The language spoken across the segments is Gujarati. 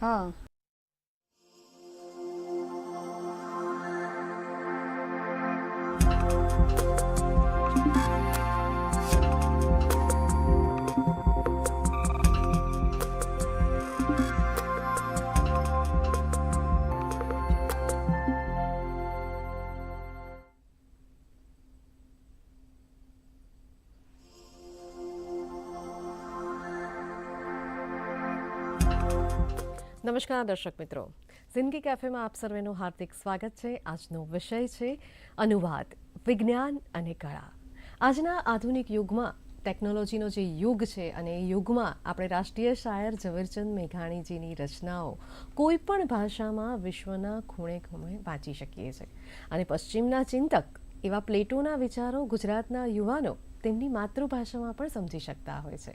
હા નમસ્કાર દર્શક મિત્રો. જિંદગી કેફેમાં આપ સર્વેનું હાર્દિક સ્વાગત છે. આજનો વિષય છે અનુવાદ, વિજ્ઞાન અને કળા. આજના આધુનિક યુગમાં ટેકનોલોજીનો જે યુગ છે અને એ યુગમાં આપણે રાષ્ટ્રીય શાયર ઝવેરચંદ મેઘાણીજીની રચનાઓ કોઈ પણ ભાષામાં વિશ્વના ખૂણે ખૂણે વાંચી શકીએ છીએ. અને પશ્ચિમના ચિંતક એવા પ્લેટોના વિચારો ગુજરાતના યુવાનો તેમની માતૃભાષામાં પણ સમજી શકતા હોય છે.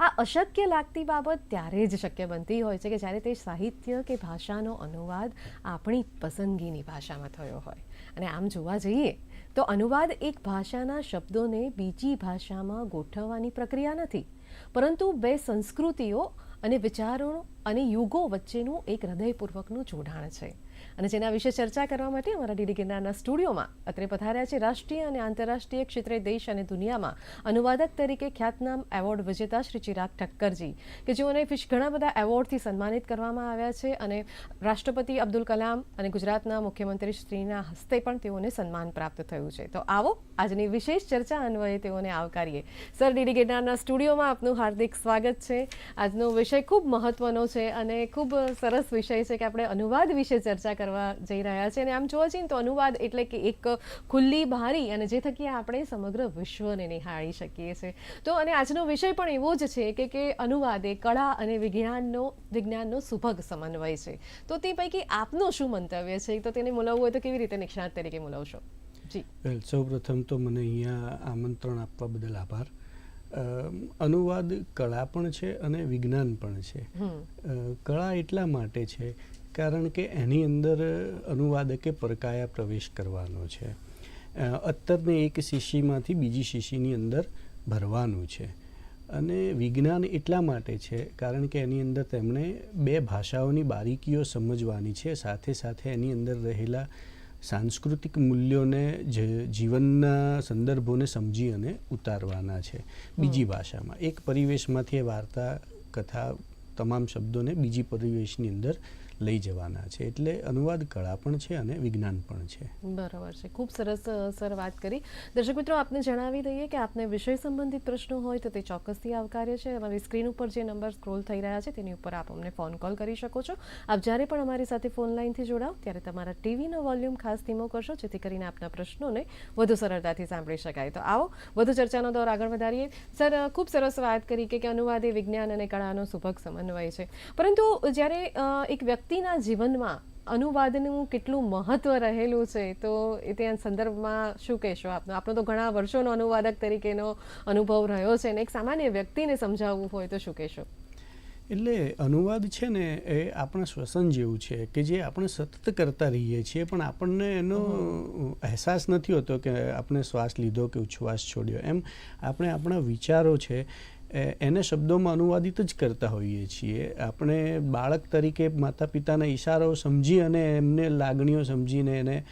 આ અશક્ય લાગતી બાબત ત્યારે જ શક્ય બનતી હોય છે કે જ્યારે તે સાહિત્ય કે ભાષાનો અનુવાદ આપણી પસંદગીની ભાષામાં થયો હોય. અને આમ જોવા જઈએ, તો અનુવાદ એક ભાષાના શબ્દોને બીજી ભાષામાં ગોઠવવાની પ્રક્રિયા નથી. પરંતુ બે સંસ્કૃતિઓ અને વિચારો અને યુગો વચ્ચેનું એક હૃદયપૂર્વકનું જોડાણ છે. અને જેના વિશે ચર્ચા કરવા માટે અમારા ડીડી ગિરનારના સ્ટુડિયોમાં અત્રે પધાર્યા છે રાષ્ટ્રીય અને આંતરરાષ્ટ્રીય ક્ષેત્રે દેશ અને દુનિયામાં અનુવાદક તરીકે ખ્યાતનામ એવોર્ડ વિજેતા શ્રી ચિરાગ ઠક્કરજી, કે જેઓને ઘણા બધા એવોર્ડથી સન્માનિત કરવામાં આવ્યા છે અને રાષ્ટ્રપતિ અબ્દુલ કલામ અને ગુજરાતના મુખ્યમંત્રી શ્રીના હસ્તે પણ તેઓને સન્માન પ્રાપ્ત થયું છે. તો આવો આજની વિશેષ ચર્ચા અન્વયે તેઓને આવકારીએ. સર, ડીડી ગિરનારના સ્ટુડિયોમાં આપનું હાર્દિક સ્વાગત છે. આજનો વિષય ખૂબ મહત્વનો છે અને ખૂબ સરસ વિષય છે કે આપણે અનુવાદ વિશે ચર્ચા કરવા જઈ રહ્યા છે અને આમ જોવા જઈએ તો અનુવાદ એટલે કે એક ખુલ્લી બારી અને જે થકી આપણે સમગ્ર વિશ્વને નિહાળી શકીએ છીએ. તો અને આજનો વિષય પણ એવો જ છે કે કે અનુવાદ એ કળા અને વિજ્ઞાનનો વિજ્ઞાનનો સુભગ સમન્વય છે. તો તે પૈકી આપનું શું મંતવ્ય છે? તો તેને મુલાવવું હોય તો કેવી રીતે નિષ્ણાત તરીકે મુલાવશો જી. વેલ સૌપ્રથમ તો મને અહીંયા આમંત્રણ આપવા બદલ આભાર. અનુવાદ કળા પણ છે અને વિજ્ઞાન પણ છે. કળા એટલા માટે છે કારણ કે એની અંદર અનુવાદકે પરકાયા પ્રવેશ કરવાનો છે. અત્તરને એક શીશીમાંથી બીજી શીશીની અંદર ભરવાનું છે. અને વિજ્ઞાન એટલા માટે છે કારણ કે એની અંદર તેમણે બે ભાષાઓની બારીકીઓ સમજવાની છે. સાથે સાથે એની અંદર રહેલા સાંસ્કૃતિક મૂલ્યોને જીવનના સંદર્ભોને સમજી અને ઉતારવાના છે બીજી ભાષામાં. એક પરિવેશમાંથી એ વાર્તા કથા તમામ શબ્દોને બીજી પરિવેશની અંદર લઈ જવાના છે. એટલે અનુવાદ કળા પણ છે અને વિજ્ઞાન પણ છે. બરાબર છે. ખૂબ સરસ સર વાત કરી. દર્શક મિત્રો, આપને જણાવી દઈએ કે આપને વિષય સંબંધિત પ્રશ્નો હોય તો તે ચોક્કસથી આવકાર્ય છે. અમારી સ્ક્રીન ઉપર જે નંબર સ્ક્રોલ થઈ રહ્યા છે તેની ઉપર આપ અમને ફોન કોલ કરી શકો છો. આપ જ્યારે પણ અમારી સાથે ફોન લાઇનથી જોડાઓ, ત્યારે તમારા ટીવીનો વોલ્યુમ ખાસ ધીમો કરશો, જેથી કરીને આપના પ્રશ્નોને વધુ સરળતાથી સાંભળી શકાય. તો આવો, વધુ ચર્ચાનો દોર આગળ વધારીએ. સર ખૂબ સરસ વાત કરી કે અનુવાદ એ વિજ્ઞાન અને કળાનો સુભગ સમન્વય છે. પરંતુ જ્યારે એક એક વ્યક્તિના જીવનમાં અનુવાદનું કેટલું મહત્વ રહેલું છે તો એ ત્યાં સંદર્ભમાં શું કહેશો આપનો આપનો તો ઘણા વર્ષોનો અનુવાદક તરીકેનો અનુભવ રહ્યો છે અને એક સામાન્ય વ્યક્તિને સમજાવવું હોય તો શું કહેશો? એટલે અનુવાદ છે ને એ આપણા શ્વસન જેવું છે કે જે આપણે સતત કરતા રહીએ છીએ પણ આપણને એનો અહેસાસ નથી હોતો કે આપણે શ્વાસ લીધો કે ઉચ્છ્વાસ છોડ્યો. એમ આપણે આપણા વિચારો છે એને શબ્દોમાં અનુવાદિત જ કરતા હોઈએ છીએ. આપણે બાળક તરીકે માતા પિતાના ઇશારો સમજી અને એમને લાગણીઓ સમજીને એને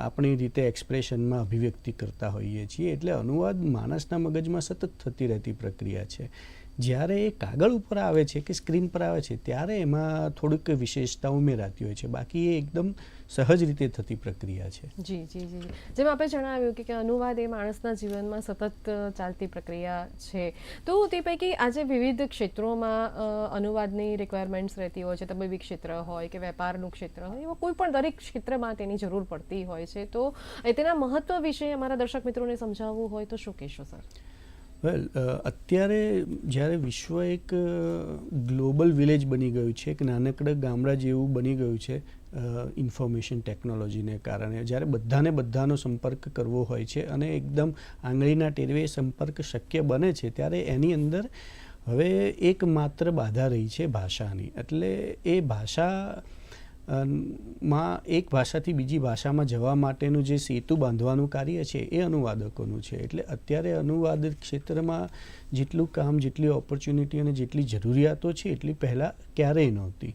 આપણી રીતે એક્સપ્રેશનમાં અભિવ્યક્તિ કરતા હોઈએ છીએ. એટલે અનુવાદ માણસના મગજમાં સતત થતી રહેતી પ્રક્રિયા છે. જ્યારે એ કાગળ ઉપર આવે છે કે સ્ક્રીન પર આવે છે, ત્યારે એમાં થોડીક વિશેષતા ઉમેરાતી હોય છે. બાકી એ એકદમ સહજ રીતે થતી પ્રક્રિયા છે. જી જી જી જેમ આપણે જણાવ્યું કે અનુવાદ એ માણસના જીવનમાં સતત ચાલતી પ્રક્રિયા છે. તો તે પૈકી આજે વિવિધ ક્ષેત્રોમાં અનુવાદની રિક્વાયરમેન્ટ્સ રહેતી હોય છે. તબીબી ક્ષેત્ર હોય કે વેપારનું ક્ષેત્ર હોય એવા કોઈ પણ દરેક ક્ષેત્રમાં તેની જરૂર પડતી હોય છે. તો એ તેના મહત્વ વિશે અમારા દર્શક મિત્રોને સમજાવવું હોય તો શું કહેશો સર? વેલ અત્યારે જ્યારે વિશ્વ એક ગ્લોબલ વિલેજ બની ગયું છે એક નાનકડા ગામડા જેવું બની ગયું છે ઇન્ફોર્મેશન ટેકનોલોજીને કારણે. જ્યારે બધાને બધાનો સંપર્ક કરવો હોય છે અને એકદમ આંગળીના ટેરવે સંપર્ક શક્ય બને છે, ત્યારે એની અંદર હવે એકમાત્ર બાધા રહી છે ભાષાની. એટલે એ ભાષા માં એક ભાષાથી બીજી ભાષામાં જવા માટેનું જે સેતુ બાંધવાનું કાર્ય છે એ અનુવાદકોનું છે. એટલે અત્યારે અનુવાદ ક્ષેત્રમાં જેટલું કામ, જેટલી ઓપોર્ચ્યુનિટી અને જેટલી જરૂરિયાતો છે, એટલી પહેલાં ક્યારેય નહોતી.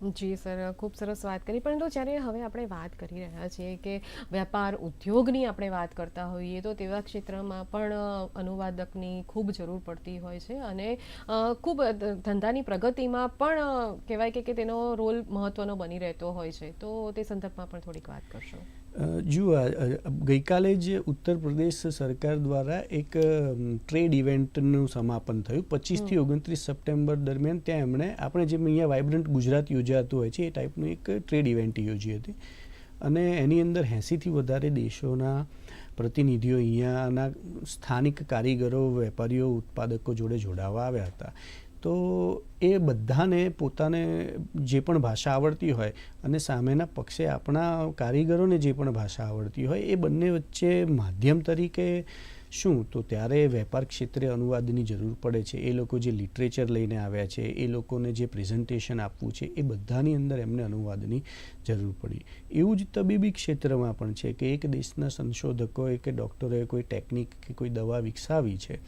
જી સર, ખૂબ સરસ વાત કરી. પરંતુ જ્યારે હવે આપણે વાત કરી રહ્યા છીએ કે વેપાર ઉદ્યોગની આપણે વાત કરતા હોઈએ, તો તેવા ક્ષેત્રમાં પણ અનુવાદકની ખૂબ જરૂર પડતી હોય છે અને ખૂબ ધંધાની પ્રગતિમાં પણ કહેવાય કે તેનો રોલ મહત્વનો બની રહેતો હોય છે. તો તે સંદર્ભમાં પણ થોડીક વાત કરશો. જુઓ ગઈકાલે જ ઉત્તર પ્રદેશ સરકાર દ્વારા એક ટ્રેડ ઇવેન્ટનું સમાપન થયું. પચીસથી ઓગણત્રીસ સપ્ટેમ્બર દરમિયાન ત્યાં એમણે આપણે જેમ અહીંયા વાઇબ્રન્ટ ગુજરાત યોજાતું હોય છે એ ટાઈપનું એક ટ્રેડ ઇવેન્ટ યોજી હતી. અને એની અંદર એંસીથી વધારે દેશોના પ્રતિનિધિઓ અહીંયાના સ્થાનિક કારીગરો વેપારીઓ ઉત્પાદકો જોડે જોડાવા આવ્યા હતા. તો એ બધાને પોતાને જે પણ ભાષા આવડતી હોય અને સામેના પક્ષે આપણા કારીગરોને જે પણ ભાષા આવડતી હોય એ બંને વચ્ચે માધ્યમ તરીકે શું? તો ત્યારે વેપાર ક્ષેત્રે અનુવાદની જરૂર પડે છે. એ લોકો જે લિટરેચર લઈને આવ્યા છે, એ લોકોને જે પ્રેઝન્ટેશન આપવું છે, એ બધાની અંદર એમને અનુવાદની જરૂર પડી. એવું જ તબીબી ક્ષેત્રમાં પણ છે કે એક દેશના સંશોધકોએ કે ડૉક્ટરોએ કોઈ ટેકનિક કે કોઈ દવા વિકસાવી છે.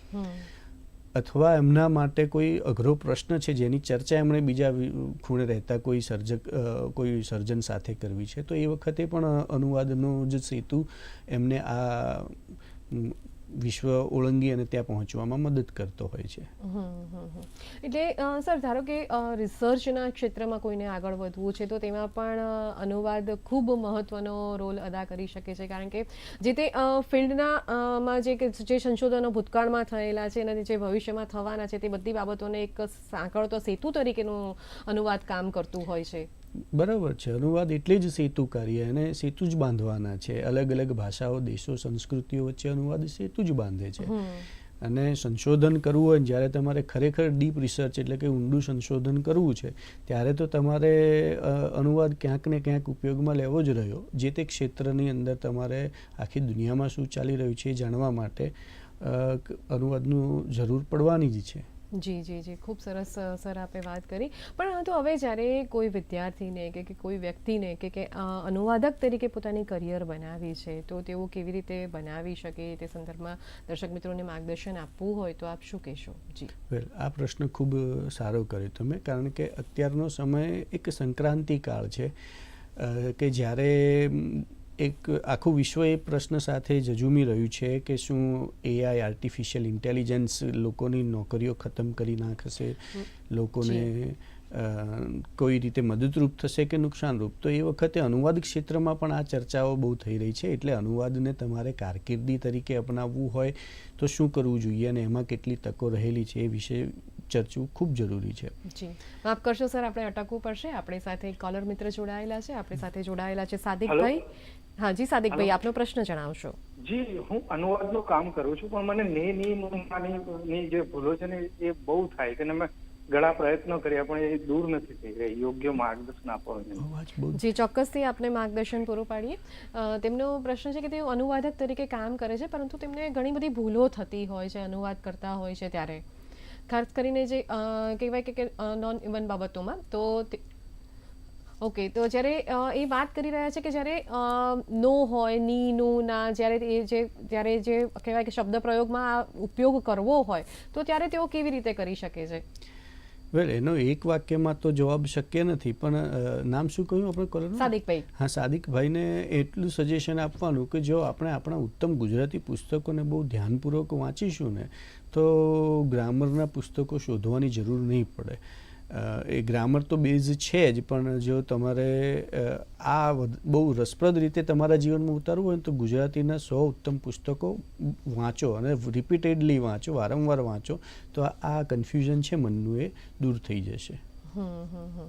અથવા એમના માટે કોઈ અઘરો પ્રશ્ન છે જેની ચર્ચા એમણે બીજા ખૂણે રહેતા કોઈ સર્જક કોઈ સર્જન સાથે કરવી છે, તો એ વખતે પણ અનુવાદનો જ સેતુ એમને આ વિશ્વ ઓળંગી અને ત્યાં પહોંચવામાં મદદ કરતો હોય છે. એટલે સર, ધારો કે રિસર્ચના ક્ષેત્રમાં કોઈને આગળ વધવું છે, તો તેમાં પણ અનુવાદ ખૂબ મહત્વનો રોલ અદા કરી શકે છે. કારણ કે, જે તે ફિલ્ડના માં જે જે સંશોધનો ભૂતકાળમાં થયેલા છે અને જે ભવિષ્યમાં થવાના છે, તે બધી બાબતોને એક સાંકળતો સેતુ તરીકેનું અનુવાદ કામ કરતું હોય છે. બરાબર છે. અનુવાદ એટલે જ સેતુ કાર્ય અને સેતુ જ બાંધવાના છે. અલગ અલગ ભાષાઓ દેશો સંસ્કૃતિઓ વચ્ચે અનુવાદ સેતુ જ બાંધે છે. અને સંશોધન કરવું હોય જ્યારે તમારે ખરેખર ડીપ રિસર્ચ એટલે કે ઊંડું સંશોધન કરવું છે ત્યારે તો તમારે અનુવાદ ક્યાંક ને ક્યાંક ઉપયોગમાં લેવો જ રહ્યો. જે તે ક્ષેત્રની અંદર તમારે આખી દુનિયામાં શું ચાલી રહ્યું છે એ જાણવા માટે અનુવાદનું જરૂર પડવાની જ છે. જી જી જી. ખૂબ સરસ સર આપે વાત કરી. પણ તો હવે જ્યારે કોઈ વિદ્યાર્થીને કે કે કોઈ વ્યક્તિને કે કે અનુવાદક તરીકે પોતાની કરિયર બનાવી છે, તો તેઓ કેવી રીતે બનાવી શકે? તે સંદર્ભમાં દર્શક મિત્રોને માર્ગદર્શન આપવું હોય તો આપ શું કહેશો? જી. વેલ, આ પ્રશ્ન ખૂબ સારો કર્યો તમે, કારણ કે અત્યારનો સમય એક સંક્રાંતિ કાળ છે કે જ્યારે એક આખું વિશ્વ એ પ્રશ્ન સાથે જજુમી રહ્યું છે કે શું એઆઈ આર્ટિફિશિયલ ઇન્ટેલિજન્સ લોકોની નોકરીઓ ખતમ કરી નાખશે? લોકોને કોઈ રીતે મદદરૂપ થશે કે નુકસાનરૂપ? તો એ વખતે અનુવાદ ક્ષેત્રમાં પણ આ ચર્ચાઓ બહુ થઈ રહી છે. એટલે અનુવાદને તમારે કારકિર્દી તરીકે અપનાવવું હોય તો શું કરવું જોઈએ અને એમાં કેટલી તકો રહેલી છે એ વિશે ચર્ચવું ખૂબ જરૂરી છે. જી. માફ કરશો સર આપણે અટકવું પડશે. આપણી સાથે કોલર મિત્ર જોડાયેલા છે. આપણી સાથે જોડાયેલા છે સાદિકભાઈ હા જી સાદિકભાઈ આપનો પ્રશ્ન જણાવશો. જી હું અનુવાદનું કામ કરું છું પણ મને ને ની ની જે ભૂલો છે ને એ બહુ થાય છે અને મેં ઘણા પ્રયત્નો કર્યા પણ એ દૂર નથી થઈ રહી યોગ્ય માર્ગદર્શન આપો. જી ચોક્કસથી આપને માર્ગદર્શન પૂરું પાડીએ. તેમનો પ્રશ્ન છે કે તેઓ અનુવાદક તરીકે કામ કરે છે પરંતુ તેમને ઘણી બધી ભૂલો થતી હોય છે અનુવાદ કરતા હોય છે ત્યારે. ખાસ કરીને જે કહેવાય કે- કે નોન ઇવન બાબતોમાં તે- ઓકે તો જ્યારે એ વાત કરી રહ્યા છે કે જ્યારે નો હોયની નું ના જ્યારે એ જે જ્યારે જે કહેવાય કે શબ્દ પ્રયોગમાં આ ઉપયોગ કરવો હોય તો ત્યારે તેઓ કેવી રીતે કરી શકે છે? વેલ એનો એક વાક્યમાં તો જવાબ શક્ય નથી પણ નામ શું કહ્યું આપણે કોલર સાદિકભાઈ. હા સાદિકભાઈને એટલું સજેશન આપવાનું કે જો આપણે આપણા ઉત્તમ ગુજરાતી પુસ્તકોને બહુ ધ્યાનપૂર્વક વાંચીશું ને તો ગ્રામરના પુસ્તકો શોધવાની જરૂર નહીં પડે. એ ગ્રામર તો બેઝ છે જ, પણ જો તમારે આ બહુ રસપ્રદ રીતે તમારા જીવનમાં ઉતારવું હોય તો ગુજરાતીના સો ઉત્તમ પુસ્તકો વાંચો અને રિપીટેડલી વાંચો, વારંવાર વાંચો, તો આ કન્ફ્યુઝન છે મનનું, એ દૂર થઈ જશે હમ હમ હમ.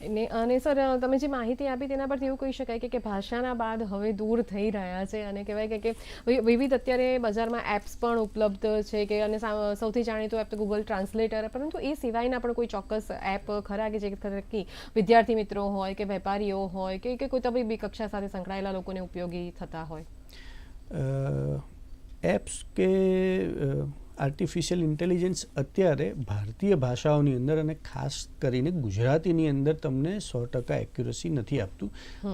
ને અને સર તમે જે માહિતી આપી તેના પરથી એવું કહી શકાય કે ભાષાના બાદ હવે દૂર થઈ રહ્યા છે અને કહેવાય કે વિવિધ અત્યારે બજારમાં એપ્સ પણ ઉપલબ્ધ છે કે, અને સૌથી જાણીતું એપ તો ગૂગલ ટ્રાન્સલેટર પરંતુ એ સિવાયના પણ કોઈ ચોક્કસ એપ ખરા કે જે થકી વિદ્યાર્થી મિત્રો હોય કે વેપારીઓ હોય કે કે કોઈ તબીબી કક્ષા સાથે સંકળાયેલા લોકોને ઉપયોગી થતા હોય? એપ્સ કે આર્ટિફિશિયલ ઇન્ટેલિજન્સ અત્યારે ભારતીય ભાષાઓની અંદર અને ખાસ કરીને ગુજરાતીની અંદર તમને સો ટકા એક્યુરસી નથી આપતું.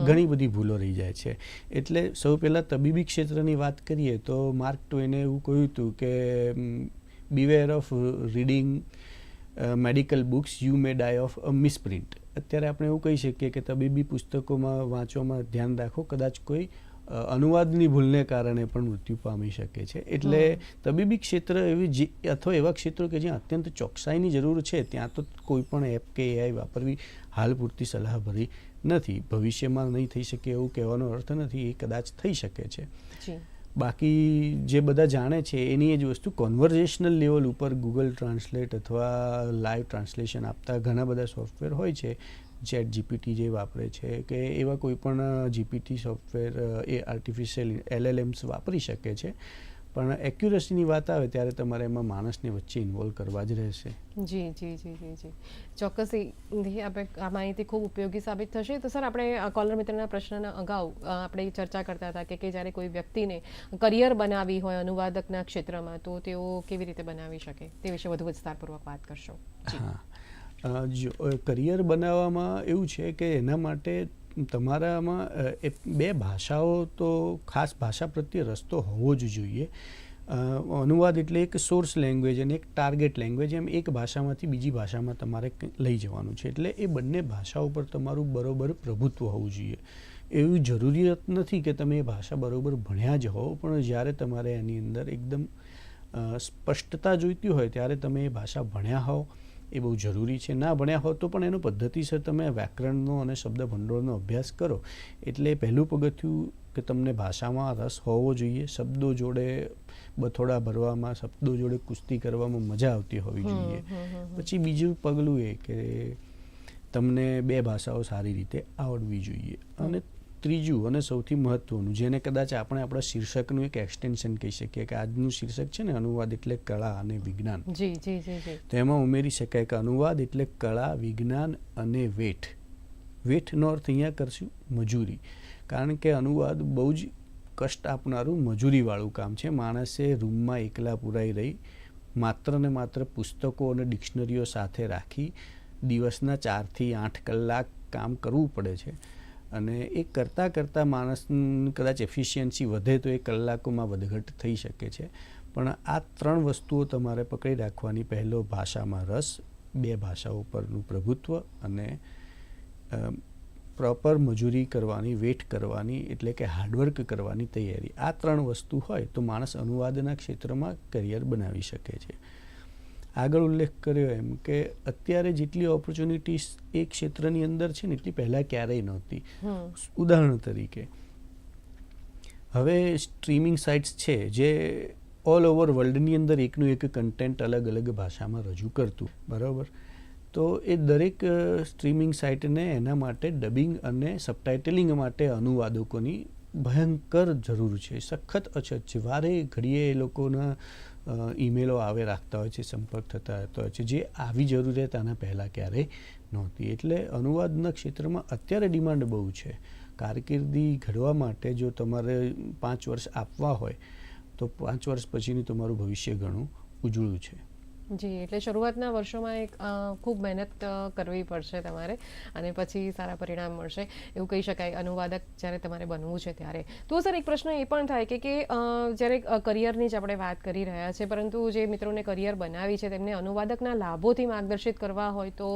ઘણી બધી ભૂલો રહી જાય છે. એટલે સૌ પહેલાં તબીબી ક્ષેત્રની વાત કરીએ તો માર્ક ટોઈને એવું કહ્યું હતું કે beware of reading medical books you may die of a misprint અત્યારે આપણે એવું કહી શકીએ કે તબીબી પુસ્તકોમાં વાંચવામાં ધ્યાન રાખો કદાચ કોઈ અનુવાદની ભૂલને કારણે પણ મૃત્યુ પામી શકે છે. એટલે તબીબી ક્ષેત્ર એવી જે અથવા એવા ક્ષેત્રો કે જ્યાં અત્યંત ચોકસાઈની જરૂર છે ત્યાં તો કોઈ પણ એપ કે એઆઈ વાપરવી હાલ પૂરતી સલાહ ભરી નથી. ભવિષ્યમાં નહીં થઈ શકે એવું કહેવાનો અર્થ નથી એ કદાચ થઈ શકે છે. બાકી જે બધા જાણે છે એની એ જ વસ્તુ કોન્વર્ઝેશનલ લેવલ ઉપર ગૂગલ ટ્રાન્સલેટ અથવા લાઈવ ટ્રાન્સલેશન આપતા ઘણા બધા સોફ્ટવેર હોય છે. ચેટ જીપીટી જે વાપરે છે કે એવા કોઈ પણ જીપીટી સોફ્ટવેર એ આર્ટિફિશિયલ એલએલએમ્સ વાપરી શકે છે. પણ એક્યુરસીની વાત આવે ત્યારે તમારે એમાં માણસને વચ્ચે ઇન્વોલ્વ કરવા જ રહેશે. જી જી જી જી જી. ચોક્કસ આપણે આ માહિતી ખૂબ ઉપયોગી સાબિત થશે. તો સર આપણે કોલર મિત્રના પ્રશ્નના અગાઉ આપણે ચર્ચા કરતા હતા કે કે જ્યારે કોઈ વ્યક્તિને કરિયર બનાવવી હોય અનુવાદકના ક્ષેત્રમાં તો તેઓ કેવી રીતે બનાવી શકે? તે વિશે વધુ વિસ્તારપૂર્વક વાત કરશો. હા. કરિયર બનાવવામાં એવું છે કે એના માટે તમારામાં એ બે ભાષાઓ તો ખાસ ભાષા પ્રત્યે રસ્તો હોવો જ જોઈએ. અનુવાદ એટલે એક સોર્સ લેંગ્વેજ અને એક ટાર્ગેટ લેંગ્વેજ એમ એક ભાષામાંથી બીજી ભાષામાં તમારે લઈ જવાનું છે. એટલે એ બંને ભાષાઓ પર તમારું બરોબર પ્રભુત્વ હોવું જોઈએ. એવી જરૂરિયાત નથી કે તમે એ ભાષા બરોબર ભણ્યા જ હોવ પણ જ્યારે તમારે એની અંદર એકદમ સ્પષ્ટતા જોઈતી હોય ત્યારે તમે એ ભાષા ભણ્યા હોવ. એ બહુ જરૂરી છે. ના ભણ્યા હો તો પણ એનો પદ્ધતિસર તમે વ્યાકરણનો અને શબ્દ ભંડોળનો અભ્યાસ કરો. એટલે પહેલું પગથિયું કે તમને ભાષામાં રસ હોવો જોઈએ. શબ્દો જોડે બથોડા ભરવામાં શબ્દો જોડે કુસ્તી કરવામાં મજા આવતી હોવી જોઈએ. પછી બીજું પગલું એ કે તમને બે ભાષાઓ સારી રીતે આવડવી જોઈએ. અને ત્રીજું અને સૌથી મહત્વનું જેને કદાચ આપણે આપણા શીર્ષકનું એક એક્સટેન્શન કહી શકીએ કે આજનું શીર્ષક છે ને અનુવાદ એટલે કળા અને વિજ્ઞાન. જી જી જી જી. તો એમાં ઉમેરી શકાય કે અનુવાદ એટલે કળા વિજ્ઞાન અને વેઠ. વેઠનો અર્થ અહીંયા કરશું મજૂરી. કારણ કે અનુવાદ બહુ જ કષ્ટ આપનારું મજૂરીવાળું કામ છે. માણસે રૂમમાં એકલા પુરાઈ રહી માત્ર ને માત્ર પુસ્તકો અને ડિક્શનરીઓ સાથે રાખી દિવસના ચારથી આઠ કલાક કામ કરવું પડે છે. અને એ કરતાં કરતાં માણસનું કદાચ એફિશિયન્સી વધે તો એ કલાકોમાં વધઘટ થઈ શકે છે. પણ આ ત્રણ વસ્તુઓ તમારે પકડી રાખવાની પહેલો ભાષામાં રસ, બે ભાષાઓ પરનું પ્રભુત્વ અને પ્રોપર મજૂરી કરવાની, વેટ કરવાની એટલે કે હાર્ડવર્ક કરવાની તૈયારી. આ ત્રણ વસ્તુ હોય તો માણસ અનુવાદના ક્ષેત્રમાં કરિયર બનાવી શકે છે. આગળ ઉલ્લેખ કર્યો એમ કે અત્યારે જેટલી ઓપોર્ચ્યુનિટીસ એ ક્ષેત્રની અંદર છે ને એટલી પહેલાં ક્યારેય નહોતી. ઉદાહરણ તરીકે હવે સ્ટ્રીમિંગ સાઇટ્સ છે જે ઓલ ઓવર વર્લ્ડની અંદર એકનું એક કન્ટેન્ટ અલગ અલગ ભાષામાં રજૂ કરતું બરાબર? તો એ દરેક સ્ટ્રીમિંગ સાઇટને એના માટે ડબિંગ અને સબટાઇટલિંગ માટે અનુવાદકોની ભયંકર જરૂર છે સખત અછત છે. વારે ઘડીએ એ લોકોના ઈમેલો આવે, રાખતા હોય છે, સંપર્ક થતા રહેતા હોય છે. જે આવી જરૂરિયાત આના પહેલાં ક્યારેય નહોતી. એટલે અનુવાદના ક્ષેત્રમાં અત્યારે ડિમાન્ડ બહુ છે. કારકિર્દી ઘડવા માટે જો તમારે પાંચ વર્ષ આપવા હોય, તો પાંચ વર્ષ પછીનું તમારું ભવિષ્ય ઘણું ઉજળું છે. જી, એટલે શરૂઆતના વર્ષોમાં એક ખૂબ મહેનત કરવી પડશે તમારે અને પછી સારા પરિણામ મળશે. એવું કહી શકાય, અનુવાદક જ્યારે તમારે બનવું છે ત્યારે. તો સર, એક પ્રશ્ન એ પણ થાય કે કે જ્યારે કરિયરની જ આપણે વાત કરી રહ્યા છે, પરંતુ જે મિત્રોને કરિયર બનાવી છે, તેમને અનુવાદકના લાભોથી માર્ગદર્શિત કરવા હોય તો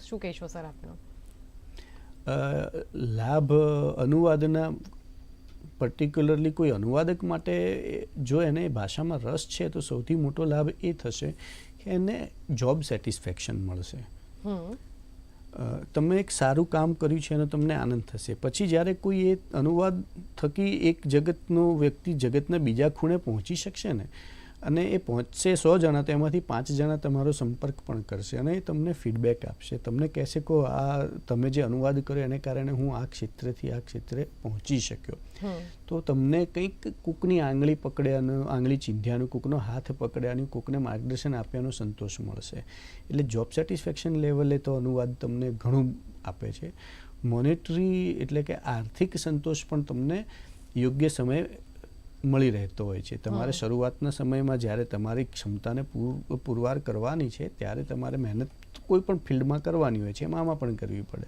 શું કહેશો સર આપનો? લાભ, અનુવાદના પર્ટિક્યુલરલી કોઈ અનુવાદક માટે જો એને ભાષામાં રસ છે તો સૌથી મોટો લાભ એ થશે કે એને જોબ સેટિસ્ફેક્શન મળશે. તમે એક સારું કામ કર્યું છે એનો તમને આનંદ થશે. પછી જ્યારે કોઈ એ અનુવાદ થકી એક જગતનો વ્યક્તિ જગતના બીજા ખૂણે પહોંચી શકશે ને અને એ પહોંચશે સો જણા તો એમાંથી પાંચ જણા તમારો સંપર્ક પણ કરશે અને એ તમને ફીડબેક આપશે. તમને કહેશે કે આ તમે જે અનુવાદ કર્યો એને કારણે હું આ ક્ષેત્રેથી આ ક્ષેત્રે પહોંચી શક્યો. તો તમને કંઈક કૂકની આંગળી પકડ્યાનું આંગળી ચીંધ્યાનું કૂકનો હાથ પકડ્યાનું કૂકને માર્ગદર્શન આપ્યાનો સંતોષ મળશે. એટલે જોબ સેટિસ્ફેક્શન લેવલે તો અનુવાદ તમને ઘણું આપે છે. મોનેટરી એટલે કે આર્થિક સંતોષ પણ તમને યોગ્ય સમયે મળી રહેતો હોય છે. તમારે શરૂઆતના સમયમાં જ્યારે તમારી ક્ષમતાને પૂર પુરવાર કરવાની છે ત્યારે તમારે મહેનત કોઈ પણ ફિલ્ડમાં કરવાની હોય છે એમાં આમાં પણ કરવી પડે.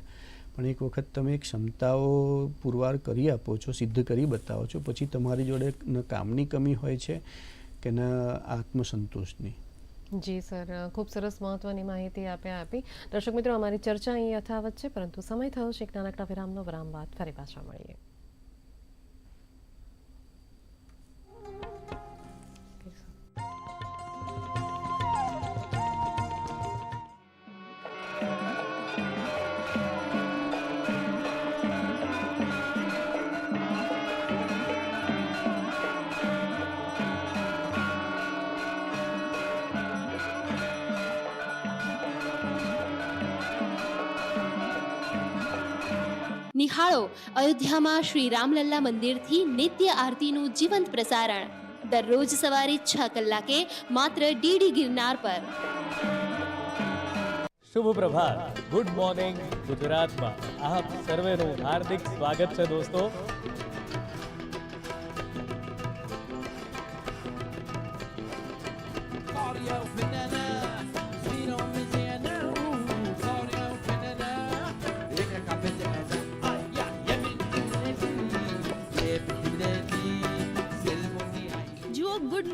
પણ એક વખત તમે ક્ષમતાઓ પુરવાર કરી આપો છો સિદ્ધ કરી બતાવો છો પછી તમારી જોડે ન કામની કમી હોય છે કે ન આત્મસંતોષની? જી સર ખૂબ સરસ મહત્વની માહિતી આપે આપી. દર્શક મિત્રો અમારી ચર્ચા અહીં યથાવત છે પરંતુ સમય થયો છે એક નાનકડા વિરામનો વિરામ બાદ ફરી પાછા મળીએ. નિહાળો અયોધ્યામાં શ્રી રામલલ્લા મંદિરથી નિત્ય આરતીનું જીવંત પ્રસારણ. દરરોજ સવારે છ કલાકે માત્ર ડીડી ગિરનાર પર. શુભ પ્રભાત. ગુડ મોર્નિંગ ગુજરાતમાં. આપ સર્વેનું હાર્દિક સ્વાગત છે દોસ્તો.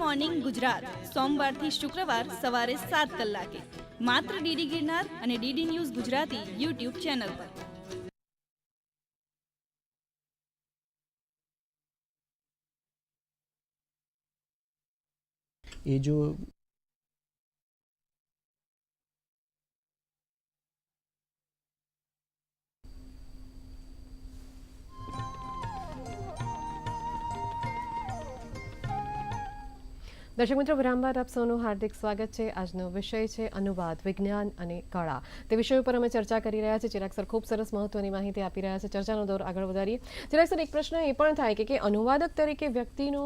મોર્નિંગ ગુજરાત. સોમવારથી શુક્રવાર સવારે સાત કલાકે. માત્ર ડીડી ગિરનાર અને DD news Gujarati YouTube channel પર. એ જો દર્શક મિત્રો, વિરામબાદ આપ સૌનું હાર્દિક સ્વાગત છે. આજનો વિષય છે અનુવાદ, વિજ્ઞાન અને કળા. તે વિષય ઉપર અમે ચર્ચા કરી રહ્યા છીએ. ચિરાગ સર ખૂબ સરસ મહત્વની માહિતી આપી રહ્યા છે. ચર્ચાનો દોર આગળ વધારીએ. ચિરાગ સર, એક પ્રશ્ન એ પણ થાય કે અનુવાદક તરીકે વ્યક્તિનો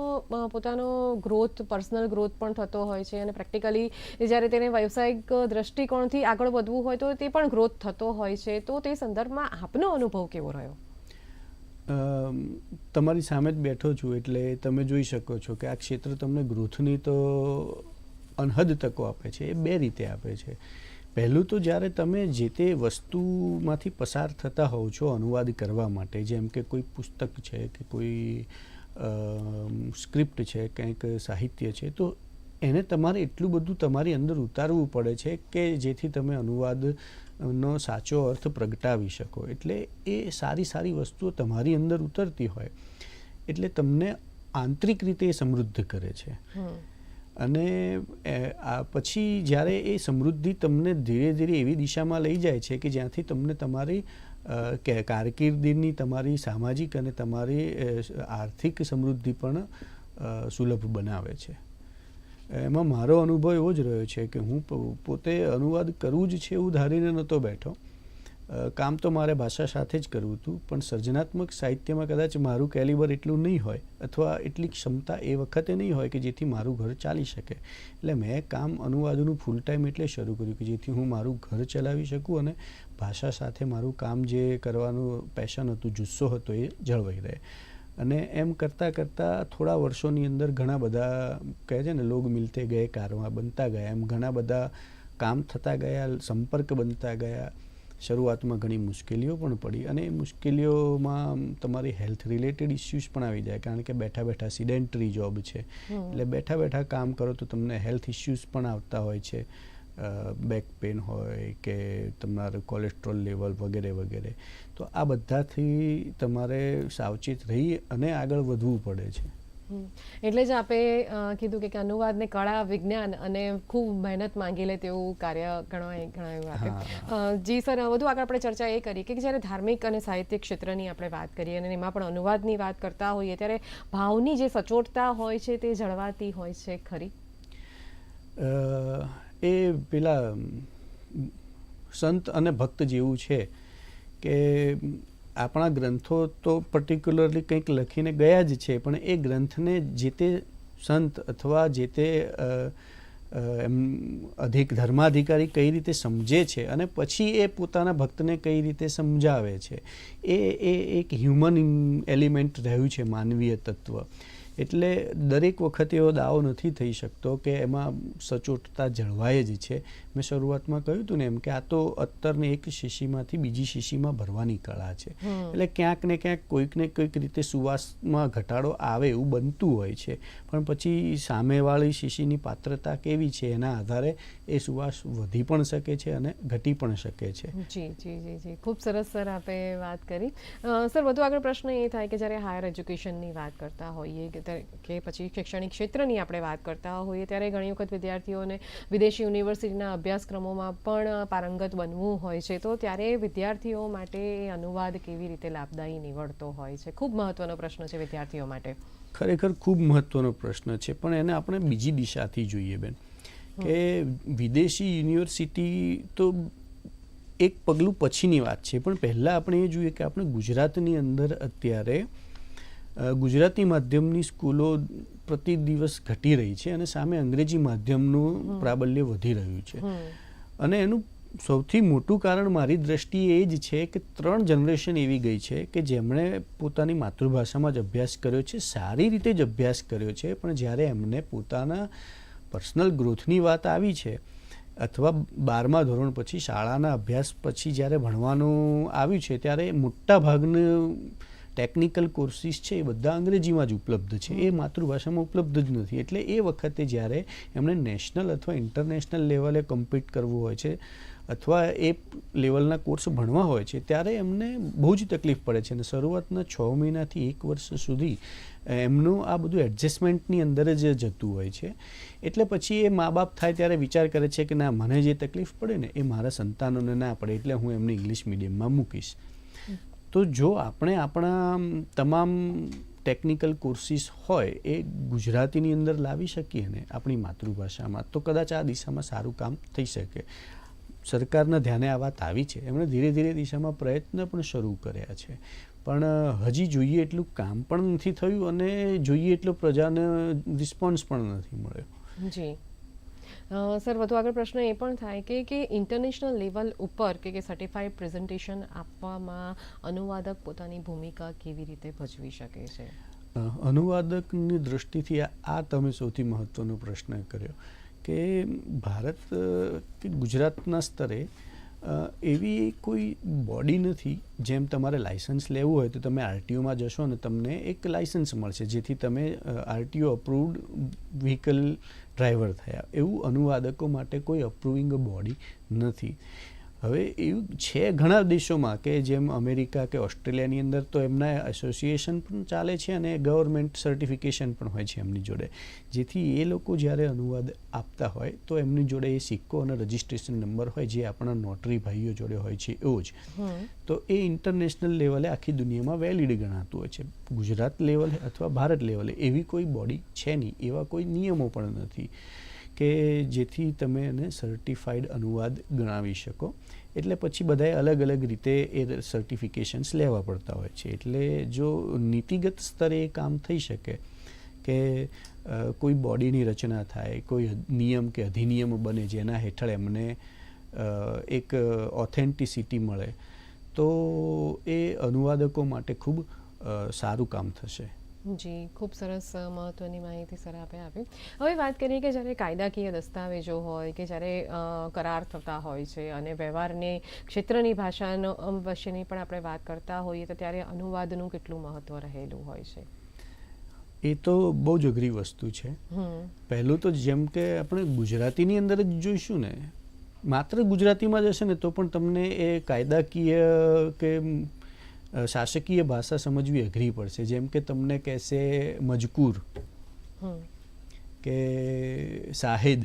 પોતાનો ગ્રોથ પર્સનલ ગ્રોથ પણ થતો હોય છે અને પ્રેક્ટિકલી જ્યારે તેને વ્યવસાયિક દ્રષ્ટિકોણથી આગળ વધવું હોય તો તે પણ ગ્રોથ થતો હોય છે. તો તે સંદર્ભમાં આપનો અનુભવ કેવો રહ્યો? તમારી સામે જ બેઠો છું એટલે તમે જોઈ શકો છો કે આ ક્ષેત્ર તમને ગ્રોથની તો અનહદ તકો આપે છે, એ બે રીતે આપે છે. પહેલું તો જ્યારે તમે જે તે વસ્તુમાંથી પસાર થતા હોવ છો અનુવાદ કરવા માટે, જેમ કે કોઈ પુસ્તક છે કે કોઈ સ્ક્રિપ્ટ છે, કંઈક સાહિત્ય છે, તો એને તમારે એટલું બધું તમારી અંદર ઉતારવું પડે છે કે જેથી તમે અનુવાદ નો સાચો અર્થ પ્રગટાવી શકો. એટલે એ સારી સારી વસ્તુઓ તમારી અંદર ઉતરતી હોય. એટલે તમને આંતરિક રીતે એ સમૃદ્ધ કરે છે. અને આ પછી જ્યારે એ સમૃદ્ધિ તમને ધીરે ધીરે એવી દિશામાં લઈ જાય છે કે જ્યાંથી તમને તમારી કારકિર્દીની તમારી સામાજિક અને તમારી આર્થિક સમૃદ્ધિ પણ સુલભ બનાવે છે. એમાં મારો અનુભવ એવો જ રહ્યો છે કે હું પોતે અનુવાદ કરવું જ છે એવું ધારીને નહોતો બેઠો. કામ તો મારે ભાષા સાથે જ કરવું હતું, પણ સર્જનાત્મક સાહિત્યમાં કદાચ મારું કેલિબર એટલું નહીં હોય, અથવા એટલી ક્ષમતા એ વખતે નહીં હોય કે જેથી મારું ઘર ચાલી શકે. એટલે મેં કામ અનુવાદનું ફૂલ ટાઈમ એટલે શરૂ કર્યું કે જેથી હું મારું ઘર ચલાવી શકું અને ભાષા સાથે મારું કામ જે કરવાનું પેશન હતું, જુસ્સો હતો એ જળવાઈ રહે. અને એમ કરતાં કરતાં થોડા વર્ષોની અંદર ઘણા બધા કહે છે ને લોગ મિલતે ગયે કારમાં બનતા ગયા. એમ ઘણા બધા કામ થતા ગયા સંપર્ક બનતા ગયા. શરૂઆતમાં ઘણી મુશ્કેલીઓ પણ પડી અને એ મુશ્કેલીઓમાં તમારી હેલ્થ રિલેટેડ ઇસ્યુઝ પણ આવી જાય. કારણ કે બેઠા બેઠા સિડેન્ટરી જોબ છે. એટલે બેઠા બેઠા કામ કરો તો તમને હેલ્થ ઇસ્યુઝ પણ આવતા હોય છે. બેક પેન હોય કે તમારું કોલેસ્ટ્રોલ લેવલ વગેરે વગેરે તો આ બધાથી તમારે સાવચેત રહી અને આગળ વધવું પડે છે. એટલે જ આપે કીધું કે અનુવાદને કળા વિજ્ઞાન અને ખૂબ મહેનત માંગી લે તેવું કાર્ય ગણવાય ગણાયું આપે. જી સર વધુ આગળ આપણે ચર્ચા એ કરી કે જ્યારે ધાર્મિક અને સાહિત્ય ક્ષેત્રની આપણે વાત કરીએ અને એમાં પણ અનુવાદની વાત કરતા હોઈએ ત્યારે ભાવની જે સચોટતા હોય છે તે જળવાતી હોય છે ખરી? એ પેલા સંત અને ભક્ત જેવું છે કે આપણા ગ્રંથો તો પર્ટિક્યુલરલી કંઈક લખીને ગયા જ છે, પણ એ ગ્રંથને જે તે સંત અથવા જે તે એમ, અધિક, ધર્માધિકારી કઈ રીતે સમજે છે અને પછી એ પોતાના ભક્તને કઈ રીતે સમજાવે છે, એ એ એક હ્યુમન એલિમેન્ટ રહ્યું છે, માનવીય તત્વ. એટલે દરેક વખતે એવો દાવો નથી થઈ શકતો કે એમાં સચોટતા જળવાય જ છે. મેં શરૂઆતમાં કહ્યું હતું ને એમ કે આ તો અત્તરને એક શીશીમાંથી બીજી શીશીમાં ભરવાની કળા છે. એટલે ક્યાંક ને ક્યાંક કોઈક ને કોઈક રીતે સુવાસમાં ઘટાડો આવે એવું બનતું હોય છે. પણ પછી સામેવાળી શીશીની પાત્રતા કેવી છે એના આધારે એ સુવાસ વધી પણ શકે છે અને ઘટી પણ શકે છે. જી જી જી જી. ખૂબ સરસ સર આપે વાત કરી. સર વધુ આગળ પ્રશ્ન એ થાય કે જ્યારે હાયર એજ્યુકેશનની વાત કરતા હોઈએ કે કે પછી શૈક્ષણિક ક્ષેત્રની આપણે વાત કરતા હોઈએ ત્યારે ઘણી વખત વિદ્યાર્થીઓને વિદેશી યુનિવર્સિટીના અભ્યાસક્રમોમાં પણ પારંગત બનવું હોય છે. તો ત્યારે વિદ્યાર્થીઓ માટે અનુવાદ કેવી રીતે લાભદાયી નીવડતો હોય છે? ખૂબ મહત્વનો પ્રશ્ન છે વિદ્યાર્થીઓ માટે. ખરેખર ખૂબ મહત્વનો પ્રશ્ન છે. પણ એને આપણે બીજી દિશાથી જોઈએ બેન. કે વિદેશી યુનિવર્સિટી તો એક પગલું પછીની વાત છે. પણ પહેલાં આપણે એ જોઈએ કે આપણે ગુજરાતની અંદર અત્યારે ગુજરાતી માધ્યમની સ્કૂલો પ્રતિ દિવસ ઘટી રહી છે અને સામે અંગ્રેજી માધ્યમનું પ્રાબલ્ય વધી રહ્યું છે. અને એનું સૌથી મોટું કારણ મારી દ્રષ્ટિએ એ જ છે કે ત્રણ જનરેશન એવી ગઈ છે કે જેમણે પોતાની માતૃભાષામાં જ અભ્યાસ કર્યો છે સારી રીતે જ અભ્યાસ કર્યો છે પણ જ્યારે એમને પોતાના પર્સનલ ગ્રોથની વાત આવી છે અથવા બારમા ધોરણ પછી શાળાના અભ્યાસ પછી જ્યારે ભણવાનું આવ્યું છે ત્યારે મોટા ભાગનું ટેકનિકલ કોર્સિસ છે એ બધા અંગ્રેજીમાં જ ઉપલબ્ધ છે. એ માતૃભાષામાં ઉપલબ્ધ જ નથી. એટલે એ વખતે જ્યારે એમણે નેશનલ અથવા ઇન્ટરનેશનલ લેવલે કમ્પીટ કરવું હોય છે અથવા એ લેવલના કોર્સ ભણવા હોય છે ત્યારે એમને બહુ જ તકલીફ પડે છે. અને શરૂઆતના છ મહિનાથી એક વર્ષ સુધી એમનું આ બધું એડજસ્ટમેન્ટની અંદર જ જતું હોય છે. એટલે પછી એ મા બાપ થાય ત્યારે વિચાર કરે છે કે ના મને જે તકલીફ પડે ને એ મારા સંતાનોને ના પડે. એટલે હું એમને ઇંગ્લિશ મીડિયમમાં મૂકીશ. તો જો આપણે આપણા તમામ ટેકનિકલ કોર્સિસ હોય એ ગુજરાતીની અંદર લાવી શકીએ ને આપણી માતૃભાષામાં, તો કદાચ આ દિશામાં સારું કામ થઈ શકે. સરકારના ધ્યાને આ વાત આવી છે. એમણે ધીરે ધીરે દિશામાં પ્રયત્ન પણ શરૂ કર્યા છે. પણ હજી જોઈએ એટલું કામ પણ નથી થયું અને જોઈએ એટલો પ્રજાને રિસ્પોન્સ પણ નથી મળ્યો. જી. સર, વધુ આગળ પ્રશ્ન એ પણ થાય કે કે ઇન્ટરનેશનલ લેવલ ઉપર કે કે સર્ટિફાઈડ પ્રેઝન્ટેશન આપવામાં અનુવાદક પોતાની ભૂમિકા કેવી રીતે ભજવી શકે છે? અનુવાદકની દૃષ્ટિથી આ તમે સૌથી મહત્વનો પ્રશ્ન કર્યો કે ભારત કે ગુજરાતના સ્તરે એવી કોઈ બોડી નથી જેમ તમારે લાઇસન્સ લેવું હોય તો તમે આરટીઓમાં જશો ને તમને એક લાઇસન્સ મળશે, જેથી તમે આરટીઓ અપ્રુવડ વ્હીકલ ડ્રાઈવર થયા. એવું અનુવાદકો માટે કોઈ અપ્રુવિંગ બોડી નથી. હવે એવું છે ઘણા દેશોમાં કે જેમ અમેરિકા કે ઓસ્ટ્રેલિયાની અંદર તો એમના એસોસિએશન પણ ચાલે છે અને ગવર્મેન્ટ સર્ટિફિકેશન પણ હોય છે એમની જોડે. જેથી એ લોકો જ્યારે અનુવાદ આપતા હોય તો એમની જોડે એ સિક્કો અને રજિસ્ટ્રેશન નંબર હોય જે આપણા નોટરી ભાઈઓ જોડે હોય છે એવો જ. તો એ ઇન્ટરનેશનલ લેવલે આખી દુનિયામાં વેલિડ ગણાતું હોય છે. ગુજરાત લેવલે અથવા ભારત લેવલે એવી કોઈ બોડી છે નહીં એવા કોઈ નિયમો પણ નથી. કે જેથી તમે એને સર્ટિફાઈડ અનુવાદ ગણાવી શકો. એટલે પછી બધાએ અલગ અલગ રીતે એ સર્ટિફિકેશન્સ લેવા પડતા હોય છે. એટલે જો નીતિગત સ્તરે એ કામ થઈ શકે કે કોઈ બોડીની રચના થાય, કોઈ નિયમ કે અધિનિયમ બને જેના હેઠળ એમને એક ઓથેન્ટિસિટી મળે, તો એ અનુવાદકો માટે ખૂબ સારું કામ થશે. જી ખૂબ સરસ મહત્ત્વની મહત્વની માહિતી સર આપે આપી. હવે વાત કરીએ કે જ્યારે કાયદાકીય દસ્તાવેજો હોય કે જ્યારે કરાર થતા હોય છે અને વ્યવહારની ક્ષેત્રની ભાષાનો વિશેની પણ આપણે વાત કરતા હોઈએ તો ત્યારે અનુવાદનું કેટલું મહત્વ રહેલું હોય છે? એ તો બહુ જ અઘરી વસ્તુ છે. હમ. પહેલું તો જેમ કે આપણે ગુજરાતીની અંદર જ જોઈશું ને માત્ર ગુજરાતીમાં જ હશે ને તો પણ તમને એ કાયદાકીય કે શાસકીય ભાષા સમજવી અઘરી પડશે. જેમ કે તમને કહેશે મજકૂર કે સાહેદ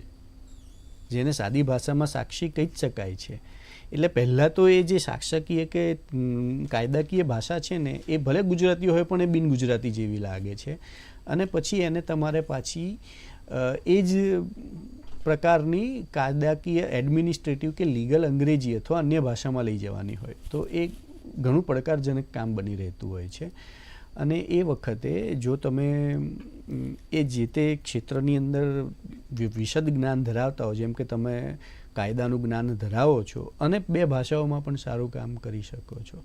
જેને સાદી ભાષામાં સાક્ષી કહી જ શકાય છે. એટલે પહેલાં તો એ જે શાસકીય કે કાયદાકીય ભાષા છે ને એ ભલે ગુજરાતી હોય પણ એ બિન ગુજરાતી જેવી લાગે છે. અને પછી એને તમારે પાછી એ જ પ્રકારની કાયદાકીય એડમિનિસ્ટ્રેટિવ કે લીગલ અંગ્રેજી અથવા અન્ય ભાષામાં લઈ જવાની હોય. તો એ ઘણું પડકારજનક કામ બની રહેતું હોય છે. અને એ વખતે જો તમે એ જે તે ક્ષેત્રની અંદર વિશદ જ્ઞાન ધરાવતા હો જેમ કે તમે કાયદાનું જ્ઞાન ધરાવો છો અને બે ભાષાઓમાં પણ સારું કામ કરી શકો છો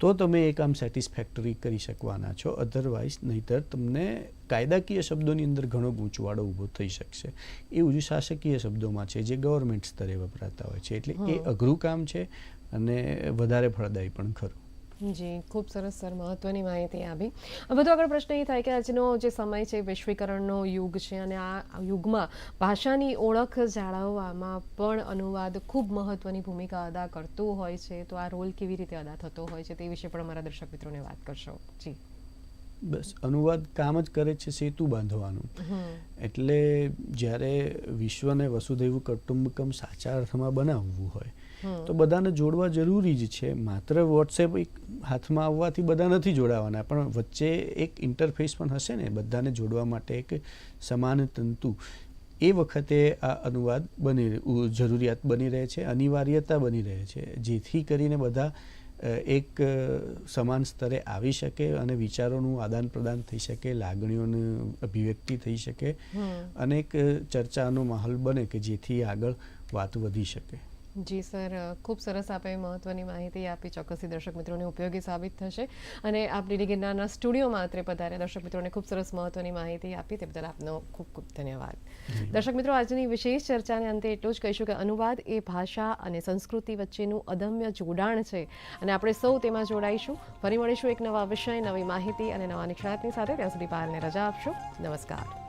તો તમે એ કામ સેટિસ્ફેક્ટરી કરી શકવાના છો. અધરવાઇઝ નહીતર તમને કાયદાકીય શબ્દોની અંદર ઘણો ગૂંચવાડો ઊભો થઈ શકશે. એ ઉજુ શાસકીય શબ્દોમાં છે જે ગવર્મેન્ટ સ્તરે વપરાતા હોય છે. એટલે એ અઘરું કામ છે. અને વધારે ફળદાયી પણ ખરું. જી ખૂબ સરસ સર મહત્વની માહિતી આપી. હવે બધો આગળ પ્રશ્ન એ થાય કે આજનો જે સમય છે વૈશ્વિકરણનો યુગ છે અને આ યુગમાં ભાષાની ઓળખ જાળવવામાં પણ અનુવાદ ખૂબ મહત્વની ભૂમિકા અદા કરતું હોય છે. તો આ રોલ કેવી રીતે અદા થતો હોય છે તે વિશે પણ અમારા દર્શક મિત્રોને વાત કરશો. જી. બસ અનુવાદ કામ જ કરે છે સેતુ બાંધવાનું. એટલે જ્યારે વિશ્વને વસુધૈવ કુટુંબકમ સાચા અર્થમાં બનાવવું હોય તો બધાને જોડવા જરૂરી જ છે. માત્ર વોટ્સએપ એક હાથમાં આવવાથી બધા નથી જોડાવાના પણ વચ્ચે એક ઇન્ટરફેસ પણ હશે ને બધાને જોડવા માટે એક સમાન તંતુ. એ વખતે આ અનુવાદ બની જરૂરિયાત બની રહે છે અનિવાર્યતા બની રહે છે જેથી કરીને બધા એક સમાન સ્તરે આવી શકે અને વિચારોનું આદાન પ્રદાન થઈ શકે લાગણીઓનું અભિવ્યક્તિ થઈ શકે અને એક ચર્ચાનો માહોલ બને કે જેથી આગળ વાત વધી શકે. જી સર ખૂબ સરસ આપે મહત્વની માહિતી આપી. ચોક્કસથી દર્શક મિત્રોને ઉપયોગી સાબિત થશે અને આપ ડીડી ગિરનારના સ્ટુડિયોમાં અત્રે પધારે દર્શક મિત્રોને ખૂબ સરસ મહત્વની માહિતી આપી. તે બદલ આપનો ખૂબ ખૂબ ધન્યવાદ. દર્શક મિત્રો આજની વિશેષ ચર્ચાને અંતે એટલું જ કહીશું કે અનુવાદ એ ભાષા અને સંસ્કૃતિ વચ્ચેનું અદમ્ય જોડાણ છે અને આપણે સૌ તેમાં જોડાઈશું. ફરી મળીશું એક નવા વિષય નવી માહિતી અને નવા નિષ્ણાતની સાથે. ત્યાં સુધી પારને રજા આપશો. નમસ્કાર.